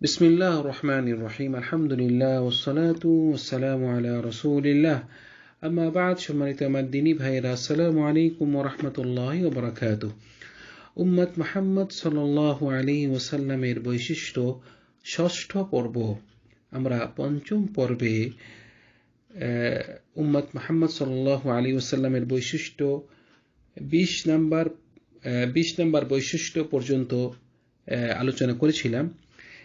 বিসমিল্লাহ রহমান রহিম আলহামদুলিল্লাহ ওসালাতু ওসালাম আলা রসুলিল্লাহ আম্মা বাদ সম্মানিত আমার দিনী ভাইরা আসসালামু আলাইকুম রহমতুল্লাহ ওবরাকাত উম্মত সাল্লাহ আলী ওসাল্লামের বৈশিষ্ট্য, ষষ্ঠ পর্ব। আমরা পঞ্চম পর্বে উম্মত মাহমদ সাল্লাহ আলী ওসাল্লামের বৈশিষ্ট্য, বিশ নাম্বার বিশ নাম্বার বৈশিষ্ট্য পর্যন্ত আলোচনা করেছিলাম।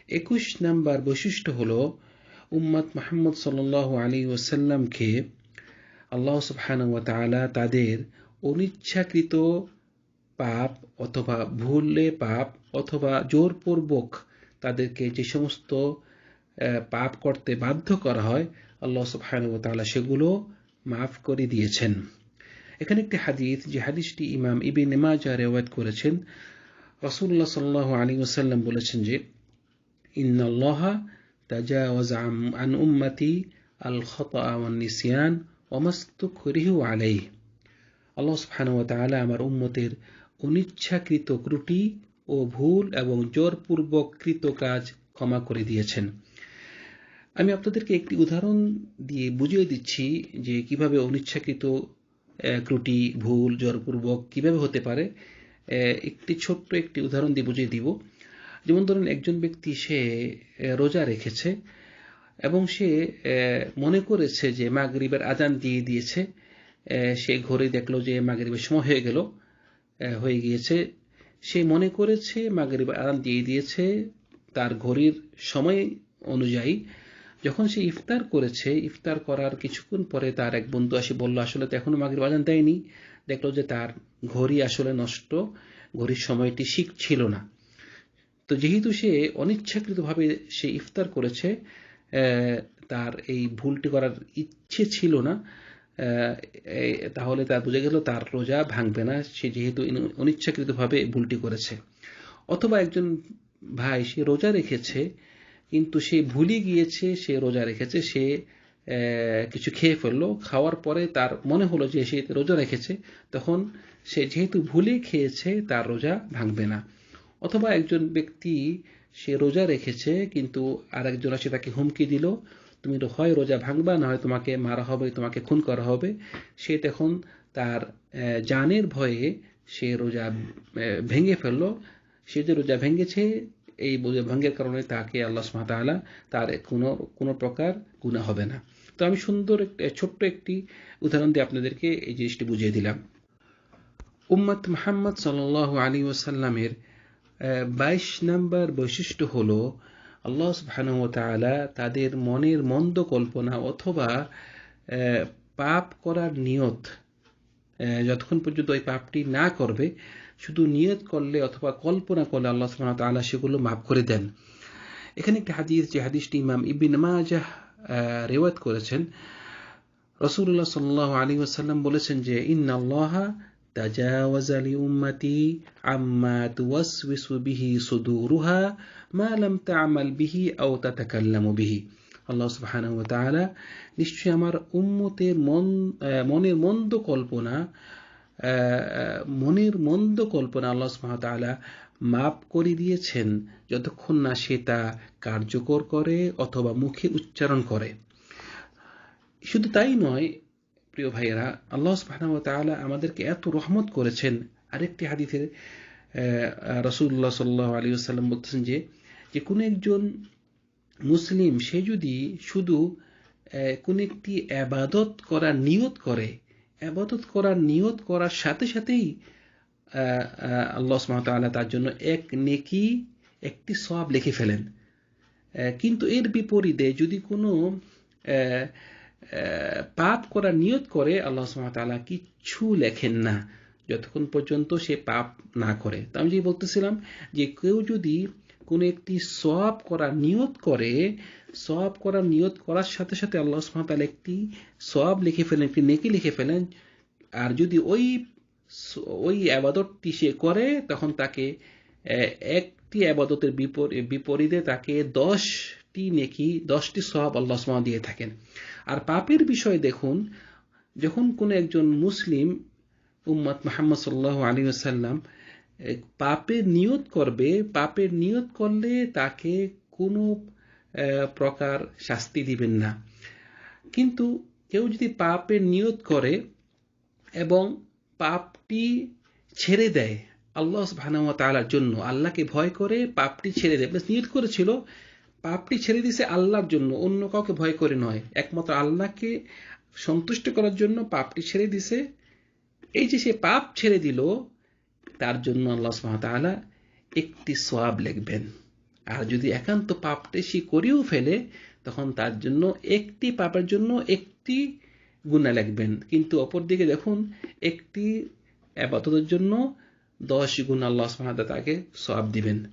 একুশ নাম্বার বৈশিষ্ট্য হল, উম্মত মাহমদ সাল আলী ওসাল্লামকে আল্লাহ সুবহান তাদের অনিচ্ছাকৃত পাপ অথবা ভুলে পাপ অথবা জোরপূর্বক তাদেরকে যে সমস্ত পাপ করতে বাধ্য করা হয়, আল্লাহ সুবহান তালা সেগুলো মাফ করে দিয়েছেন। এখানে একটি হাদিস, যে হাদিসটি ইমাম ইবিন মাজা রেওয়ায়ত করেছেন। রসুল্লাহ সাল্লাহ আলী ওসাল্লাম বলেছেন যে إن الله تجاوز عن أمتي الخطأ والنسيان وما استكره عليه আল্লাহ সুবহানাহু ওয়া তাআলা আমার উম্মতের অনিচ্ছাকৃত ত্রুটি ও ভুল এবং জোরপূর্বক কৃত কাজ ক্ষমা করে দিয়েছেন আমি আপনাদেরকে একটি উদাহরণ দিয়ে বুঝিয়ে দিচ্ছি যে কিভাবে অনিচ্ছাকৃত ত্রুটি ভুল জোরপূর্বক কিভাবে হতে পারে একটি ছোট্ট একটি উদাহরণ দিয়ে বুঝিয়ে দিব যেমন ধরুন একজন ব্যক্তি সে রোজা রেখেছে এবং সে মনে করেছে যে মাগরিবের আজান দিয়ে দিয়েছে সে ঘরে দেখল যে মাগরিবের সময় হয়ে গেল হয়ে গিয়েছে। সে মনে করেছে মাগরিবের আজান দিয়ে দিয়েছে, তার ঘড়ির সময় অনুযায়ী। যখন সে ইফতার করেছে, ইফতার করার কিছুক্ষণ পরে তার এক বন্ধু আসে, বলল, আসলে তো এখনও মাগরিব আজান দেয়নি। দেখল যে তার ঘড়ি আসলে নষ্ট, ঘড়ির সময়টি শিখ ছিল না। তো যেহেতু সে অনিচ্ছাকৃতভাবে সে ইফতার করেছে তার এই ভুলটি করার ইচ্ছে ছিল না তাহলে তার বোঝা গেল তার রোজা ভাঙবে না, সে যেহেতু অনিচ্ছাকৃতভাবে ভুলটি করেছে। অথবা একজন ভাই সে রোজা রেখেছে, কিন্তু সে ভুলে গিয়েছে, সে রোজা রেখেছে, সে কিছু খেয়ে ফেলল, খাওয়ার পরে তার মনে হলো যে সে রোজা রেখেছে, তখন সে যেহেতু ভুলে খেয়েছে, তার রোজা ভাঙবে না। অথবা একজন ব্যক্তি সে রোজা রেখেছে, কিন্তু আর একজন আসে তাকে হুমকি দিল, তুমি হয় রোজা ভাঙবা, না হয় তোমাকে মারা হবে, তোমাকে খুন করা হবে। সে তখন তার জানের ভয়ে সে রোজা ভেঙে ফেলল। সে যে রোজা ভেঙেছে, এই ভঙ্গের কারণে তাকে আল্লাহ সুমাতালা তার কোনো কোনো প্রকার গুণা হবে না। তো আমি সুন্দর একটা ছোট্ট একটি উদাহরণ দিয়ে আপনাদেরকে এই জিনিসটি বুঝিয়ে দিলাম। উম্মত মোহাম্মদ সাল আলী ওসাল্লামের বাইশ নাম্বার বৈশিষ্ট্য হল, আল্লাহ সুবাহানুতালা তাদের মনের মন্দ কল্পনা অথবা পাপ করার নিয়ত যতক্ষণ পর্যন্ত ওই পাপটি না করবে, শুধু নিয়ত করলে অথবা কল্পনা করলে আল্লাহ সুবাহ তালা সেগুলো মাফ করে দেন। এখানে একটি হাদিস, যে হাদিসটি ইমাম ইবিন মাজাহ রেওয়াত করেছেন। রসুল্লাহ সাল্লাহ আলী ওসাল্লাম বলেছেন যে, ইন্নাল্লাহ تجاوز لأمتي عما توسوس به صدورها ما لم تعمل به أو تتكلم به আল্লাহ সুবহান তাআলা নিশ্চয়ই আমার উম্মতের মন মনের মন্দ কল্পনা মনের মন্দ কল্পনা আল্লাহ সুবহান তাআলা মাপ করে দিয়েছেন যতক্ষণ না সে তা কার্যকর করে অথবা মুখে উচ্চারণ করে শুধু তাই নয় প্রিয় ভাইয়েরা, আল্লাহ সুবহানাহু ওয়া তাআলা আমাদেরকে এত রহমত করেছেন। আরেকটি হাদিসে রাসূলুল্লাহ সাল্লাল্লাহু আলাইহি ওয়াসাল্লাম বলতেছেন যে যে কোন একজন মুসলিম, সে যদি শুধু কোন একটি আবাদত করার নিয়ত করে, আবাদত করার নিয়ত করার সাথে সাথেই আল্লাহ তাআলা তার জন্য এক নেকি, একটি সওয়াব লিখে ফেলেন। কিন্তু এর বিপরীতে যদি কোনো পাপ করার নিয়ত করে আল্লাহ সুমাতালা কিচ্ছু লেখেন না, যতক্ষণ পর্যন্ত সে পাপ না করে। তো আমি যে বলতেছিলাম যে কেউ যদি কোনো একটি সব করার নিয়ত করে সব করার নিয়ত করার সাথে সাথে আল্লাহ সুমাতালা একটি সব লিখে ফেলেন, একটি নেকি লিখে ফেলেন, আর যদি ওই ওই আবাদতটি সে করে, তখন তাকে একটি আবাদতের বিপরীতে তাকে দশটি নেকি দশটি সব আল্লাহ সুমা দিয়ে থাকেন। আর পাপের বিষয় দেখুন, যখন কোনো একজন মুসলিম উম্মত মাহমদ সাল্লাহ আলী আসাল্লাম পাপের নিয়ত করবে পাপের নিয়ত করলে তাকে কোনো প্রকার শাস্তি দিবেন না। কিন্তু কেউ যদি পাপের নিয়ত করে এবং পাপটি ছেড়ে দেয় আল্লাহ ওয়া জন্য, আল্লাহকে ভয় করে পাপটি ছেড়ে দেয় নিয়ত করেছিল পাপটি ছেড়ে দিছে আল্লাহর জন্য, অন্য কাউকে ভয় করে নয়। একমাত্র আল্লাহকে সন্তুষ্ট করার জন্য পাপটি ছেড়ে দিছে। এই যে সে পাপ ছেড়ে দিল, তার জন্য আল্লাহ তাআলা একটি সোয়াব লিখবেন। আর যদি একান্ত পাপটি সে করেও ফেলে, তখন তার জন্য একটি পাপের জন্য একটি গুণা লিখবেন। কিন্তু অপরদিকে দেখুন, একটি আবাদতের জন্য দশ গুণ আল্লাহ সুবহানাহু তাকে সওয়াব দিবেন।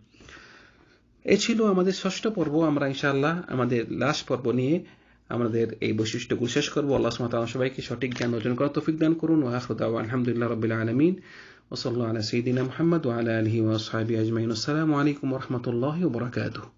এ ছিল আমাদের ষষ্ঠ পর্ব। আমরা ইনশাআল্লাহ আমাদের লাস্ট পর্ব নিয়ে আমাদের এই বৈশিষ্ট্যগুলো শেষ করব। আল্লাহ ওয়া সবাইকে সঠিক জ্ঞান অর্জন করার তৌফিক দান করুন ওয়াহুদা আলহামদুলিল্লাহ রবিল আলমিন। ওসল্লা সঈদিন আলা সাইয়্যিদিনা মুহাম্মদ ওয়া আলা আলিহি ওয়া আসহাবিহি আজমাইন। আসসালামু আলাইকুম রহমতুল্লাহ বারাকাতুহু।